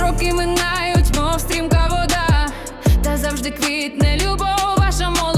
Роки минають, мов стрімка вода, та завжди квітне любов ваша молода.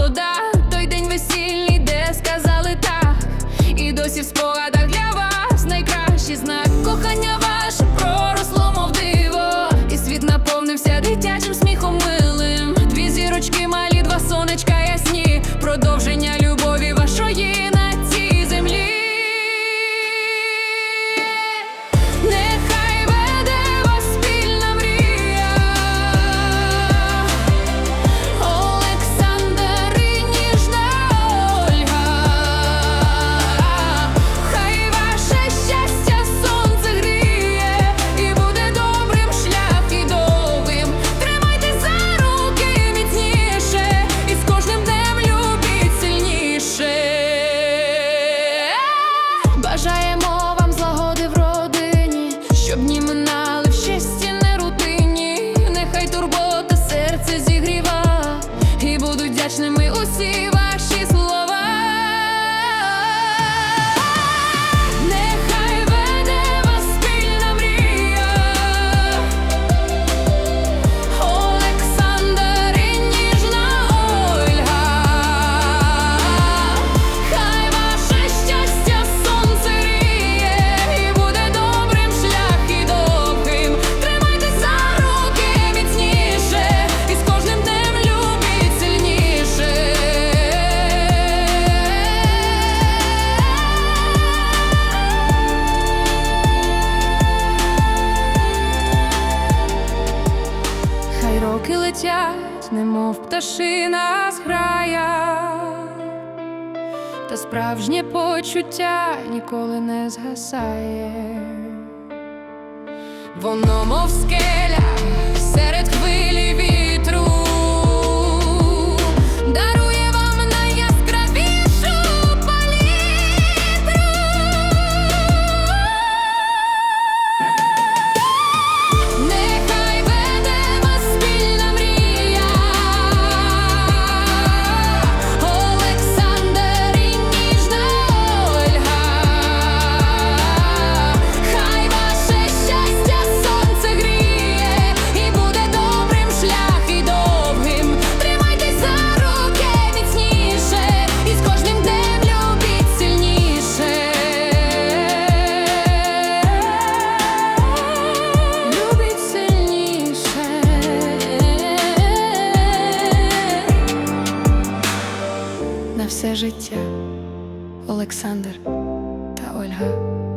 летять, немов пташина зграя, та справжнє почуття ніколи не згасає, воно мов скеля. життя Олександр та Ольга.